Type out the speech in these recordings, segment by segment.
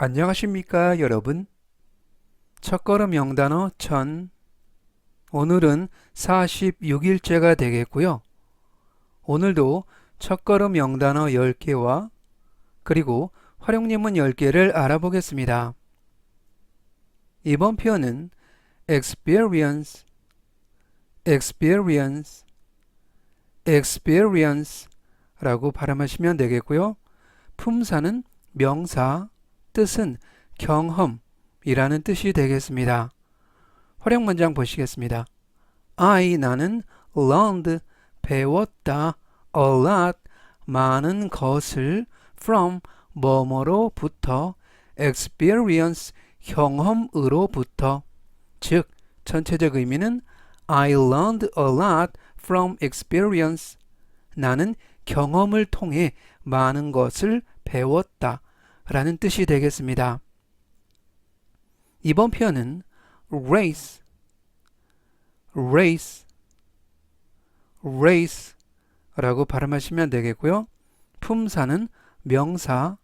안녕하십니까 여러분? 첫걸음 영단어 천. 오늘은 46일째가 되겠고요. 오늘도 첫걸음 영단어 10개와 그리고 활용예문 10개를 알아보겠습니다. 이번 표현은 experience experience experience 라고 발음하시면 되겠고요. 품사는 명사 뜻은 경험이라는 뜻이 되겠습니다. 활용 문장 보시겠습니다. I 나는 learned 배웠다 a lot 많은 것을 from 뭐뭐로부터 experience 경험으로부터 즉 전체적 의미는 I learned a lot from experience 나는 경험을 통해 많은 것을 배웠다 라는 뜻이 되겠습니다. 이번 표현은 race, race, race 라고 발음하시면 되겠고요. 품사는 명사,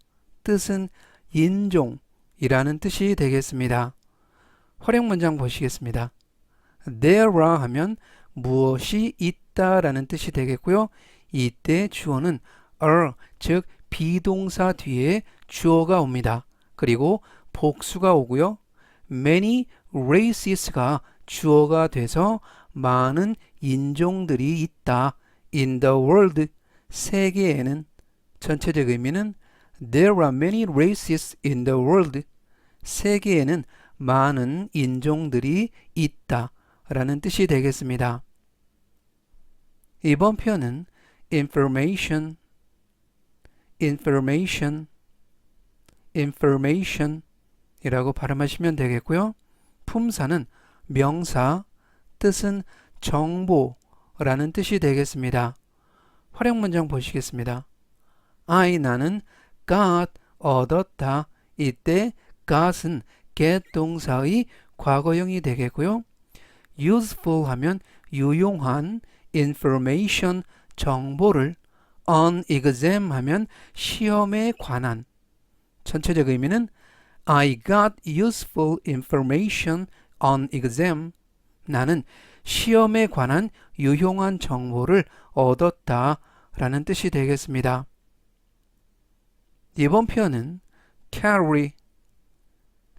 뜻은 인종이라는 뜻이 되겠습니다. 활용 문장 보시겠습니다. there are 하면 무엇이 있다 라는 뜻이 되겠고요. 이때 주어는 are, 즉 비동사 뒤에 주어가 옵니다. 그리고 복수가 오고요. many races가 주어가 돼서 많은 인종들이 있다. in the world 세계에는 전체적 의미는 there are many races in the world 세계에는 많은 인종들이 있다 라는 뜻이 되겠습니다. 이번 표현은 information information information 이라고 발음하시면 되겠고요. 품사는 명사, 뜻은 정보라는 뜻이 되겠습니다. 활용 문장 보시겠습니다. I 나는 got 얻었다. 이때 got은 get 동사의 과거형이 되겠고요. useful 하면 유용한 information 정보를 on exam 하면 시험에 관한 전체적 의미는 I got useful information on exam. 나는 시험에 관한 유용한 정보를 얻었다 라는 뜻이 되겠습니다. 이번 표현은 carry,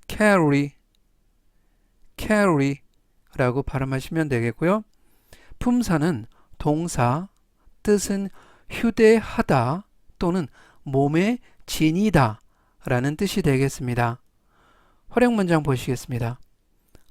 carry, carry 라고 발음하시면 되겠고요. 품사는 동사, 뜻은 휴대하다 또는 몸에 지니다 라는 뜻이 되겠습니다. 활용 문장 보시겠습니다.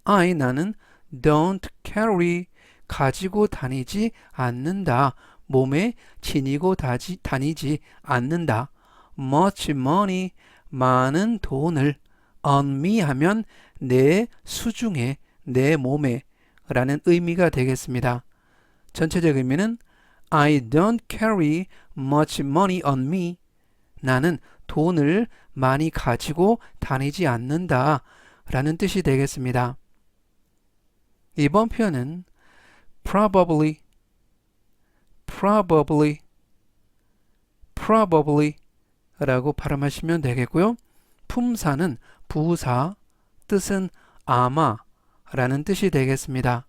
I 나는 don't carry 가지고 다니지 않는다. 몸에 지니고 다지, 다니지 않는다. much money 많은 돈을 on me 하면 내 수중에 내 몸에 라는 의미가 되겠습니다. 전체적 의미는 I don't carry much money on me. 나는 돈을 많이 가지고 다니지 않는다 라는 뜻이 되겠습니다. 이번 표현은 probably, probably, probably 라고 발음하시면 되겠고요. 품사는 부사, 뜻은 아마 라는 뜻이 되겠습니다.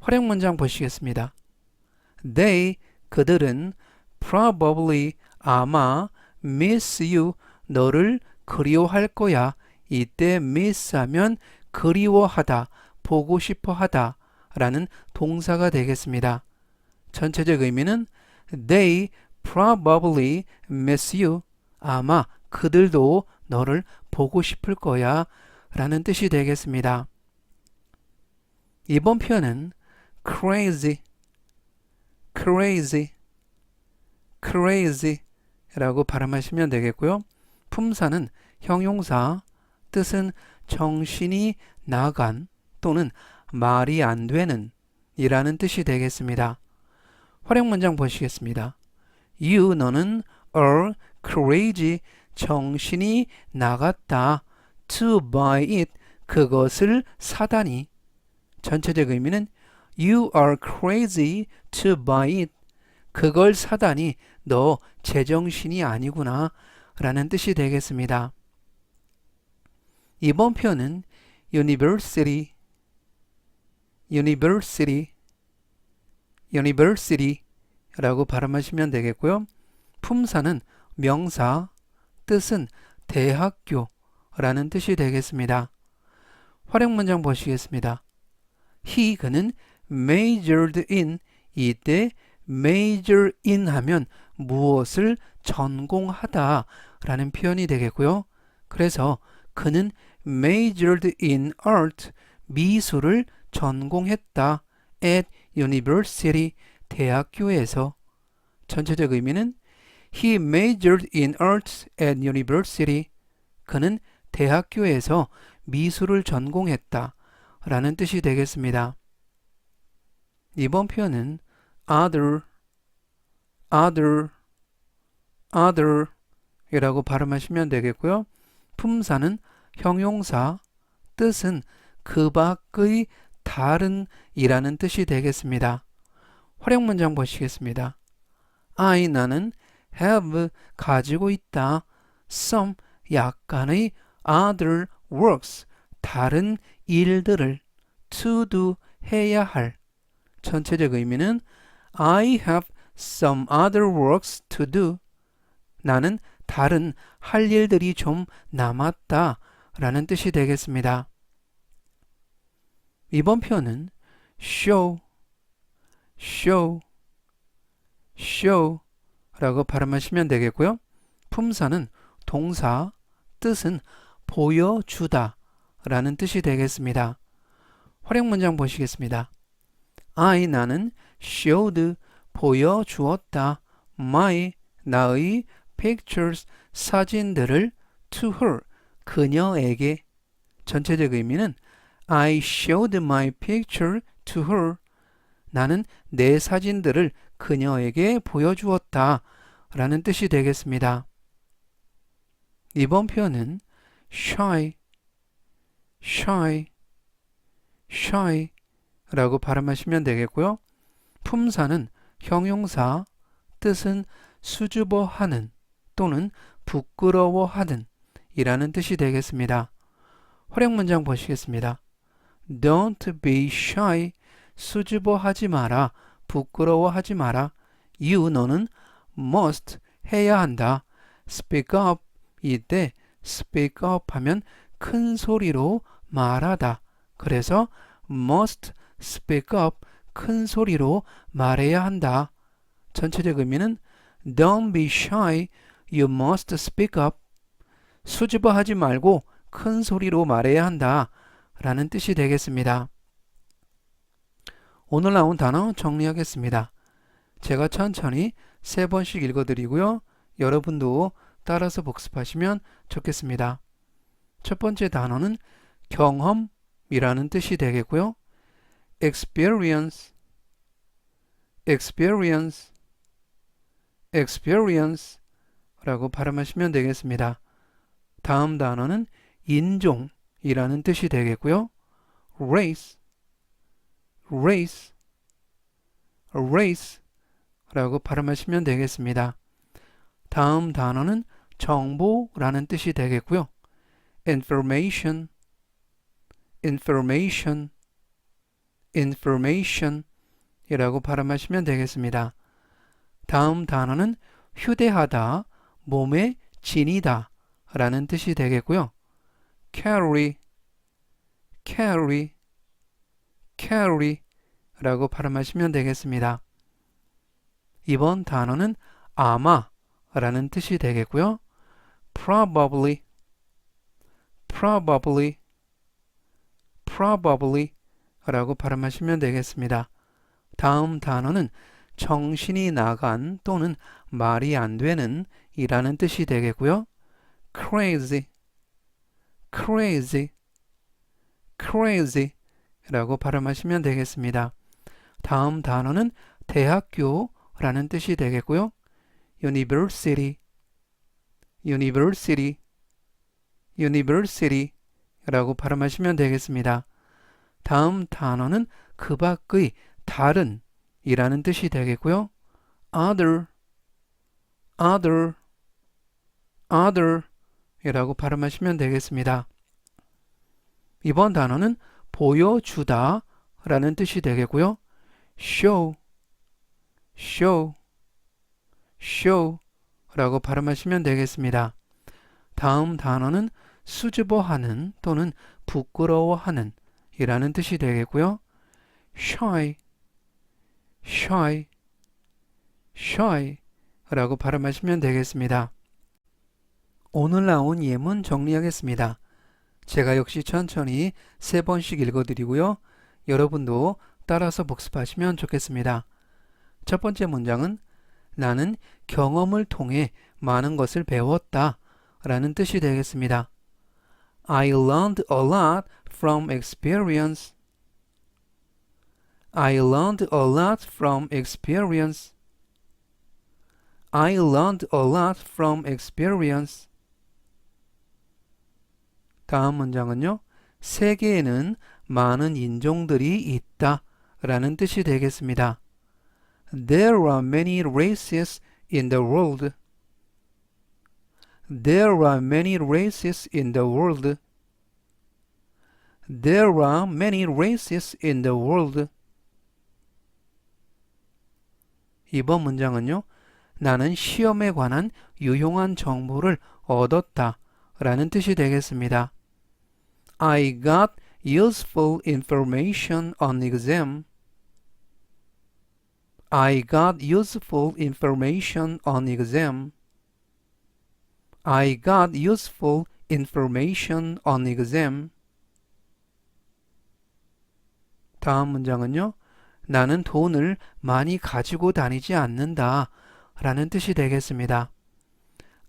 활용 문장 보시겠습니다. They, 그들은 probably, 아마 miss you 너를 그리워할 거야. 이때 miss 하면 그리워하다, 보고 싶어 하다 라는 동사가 되겠습니다. 전체적 의미는 they probably miss you. 아마 그들도 너를 보고 싶을 거야 라는 뜻이 되겠습니다. 이번 표현은 crazy, crazy, crazy 라고 발음하시면 되겠고요. 품사는 형용사, 뜻은 정신이 나간 또는 말이 안 되는 이라는 뜻이 되겠습니다. 활용 문장 보시겠습니다. You 너는 are crazy. 정신이 나갔다. To buy it. 그것을 사다니. 전체적 의미는 You are crazy to buy it. 그걸 사다니. 너 제정신이 아니구나 라는 뜻이 되겠습니다. 이번 표현은 university, university, university라고 발음하시면 되겠고요. 품사는 명사, 뜻은 대학교 라는 뜻이 되겠습니다. 활용 문장 보시겠습니다. he 그는 majored in 이때 major in 하면 무엇을 전공하다 라는 표현이 되겠고요. 그래서 그는 majored in art 미술을 전공했다 at university 대학교에서 전체적 의미는 he majored in arts at university 그는 대학교에서 미술을 전공했다 라는 뜻이 되겠습니다. 이번 표현은 other, other, other 이라고 발음하시면 되겠고요. 품사는 형용사, 뜻은 그 밖의 다른 이라는 뜻이 되겠습니다. 활용 문장 보시겠습니다. I 나는 have 가지고 있다. some 약간의 other works 다른 일들을 to do 해야 할 전체적 의미는 I have some other works to do. 나는 다른 할 일들이 좀 남았다 라는 뜻이 되겠습니다. 이번 표현은 show, show, show 라고 발음하시면 되겠고요. 품사는 동사, 뜻은 보여주다 라는 뜻이 되겠습니다. 활용 문장 보시겠습니다. I 나는 showed 보여주었다. my 나의 pictures 사진들을 to her 그녀에게 전체적 의미는 I showed my picture to her 나는 내 사진들을 그녀에게 보여주었다 라는 뜻이 되겠습니다. 이번 표현은 shy, shy, shy 라고 발음하시면 되겠고요. 품사는 형용사, 뜻은 수줍어하는 또는 부끄러워하는 이라는 뜻이 되겠습니다. 활용 문장 보시겠습니다. Don't be shy. 수줍어하지 마라. 부끄러워하지 마라. You 너는 must 해야 한다. Speak up 이때 speak up 하면 큰 소리로 말하다. 그래서 must speak up 큰 소리로 말해야 한다. 전체적 의미는 Don't be shy. You must speak up. 수줍어하지 말고 큰 소리로 말해야 한다. 라는 뜻이 되겠습니다. 오늘 나온 단어 정리하겠습니다. 제가 천천히 세 번씩 읽어드리고요. 여러분도 따라서 복습하시면 좋겠습니다. 첫 번째 단어는 경험이라는 뜻이 되겠고요. Experience, experience, experience 라고 발음하시면 되겠습니다. 다음 단어는 인종이라는 뜻이 되겠고요. race, race, race 라고 발음하시면 되겠습니다. 다음 단어는 정보라는 뜻이 되겠고요. information, information, information 이라고 발음하시면 되겠습니다. 다음 단어는 휴대하다, 몸에 지니다 라는 뜻이 되겠고요. carry, carry, carry 라고 발음하시면 되겠습니다. 이번 단어는 아마 라는 뜻이 되겠고요. probably, probably, probably 라고 발음하시면 되겠습니다. 다음 단어는 정신이 나간 또는 말이 안 되는 이라는 뜻이 되겠고요. crazy, crazy, crazy 라고 발음하시면 되겠습니다. 다음 단어는 대학교라는 뜻이 되겠고요. university, university, university 라고 발음하시면 되겠습니다. 다음 단어는 그 밖의 다른 이라는 뜻이 되겠고요. other, other, other 이라고 발음하시면 되겠습니다. 이번 단어는 보여주다 라는 뜻이 되겠고요. show, show, show 라고 발음하시면 되겠습니다. 다음 단어는 수줍어하는 또는 부끄러워하는 이라는 뜻이 되겠고요. shy, shy, shy 라고 발음하시면 되겠습니다. 오늘 나온 예문 정리하겠습니다. 제가 역시 천천히 세 번씩 읽어드리고요. 여러분도 따라서 복습하시면 좋겠습니다. 첫 번째 문장은 나는 경험을 통해 많은 것을 배웠다 라는 뜻이 되겠습니다. I learned a lot from experience. I learned a lot from experience. I learned a lot from experience. 다음 문장은요. 세계에는 많은 인종들이 있다 라는 뜻이 되겠습니다. There are many races in the world. There are many races in the world. There are many races in the world. 이번 문장은요. 나는 시험에 관한 유용한 정보를 얻었다 라는 뜻이 되겠습니다. I got useful information on exam. I got useful information on exam. I got useful information on exam. 다음 문장은요. 나는 돈을 많이 가지고 다니지 않는다 라는 뜻이 되겠습니다.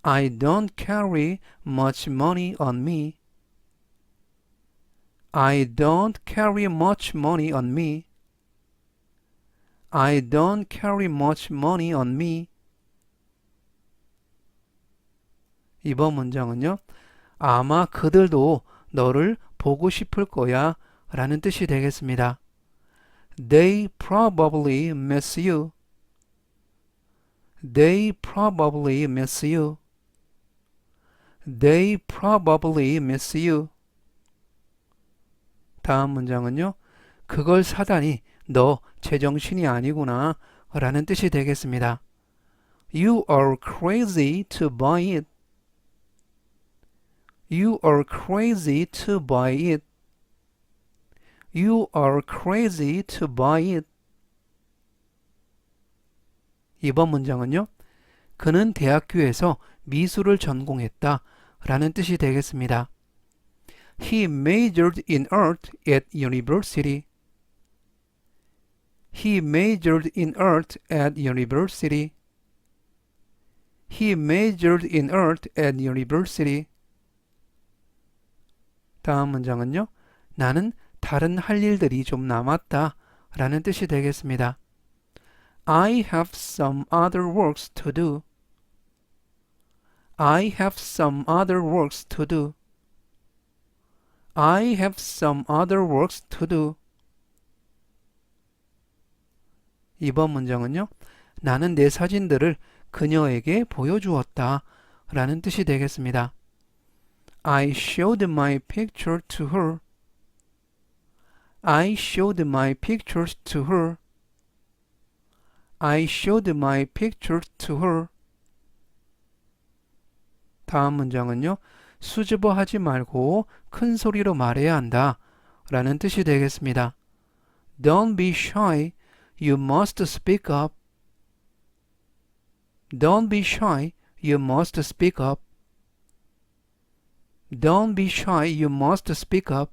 I don't carry much money on me. I don't carry much money on me. I don't carry much money on me. 이번 문장은요. 아마 그들도 너를 보고 싶을 거야 라는 뜻이 되겠습니다. They probably miss you. They probably miss you. They probably miss you. 다음 문장은요. 그걸 사다니 너 제정신이 아니구나 라는 뜻이 되겠습니다. You are crazy to buy it. You are crazy to buy it. You are crazy to buy it. 이번 문장은요. 그는 대학교에서 미술을 전공했다 라는 뜻이 되겠습니다. He majored in art at university. He majored in art at university. He majored in art at university. 다음 문장은요. 나는 다른 할 일들이 좀 남았다 라는 뜻이 되겠습니다. I have some other works to do. I have some other works to do. I have some other works to do. 이번 문장은요. 나는 내 사진들을 그녀에게 보여주었다 라는 뜻이 되겠습니다. I showed my picture to her. I showed my pictures to her. I showed my pictures to her. 다음 문장은요. 수줍어 하지 말고 큰 소리로 말해야 한다. 라는 뜻이 되겠습니다. Don't be shy. You must speak up. Don't be shy. You must speak up. Don't be shy. You must speak up.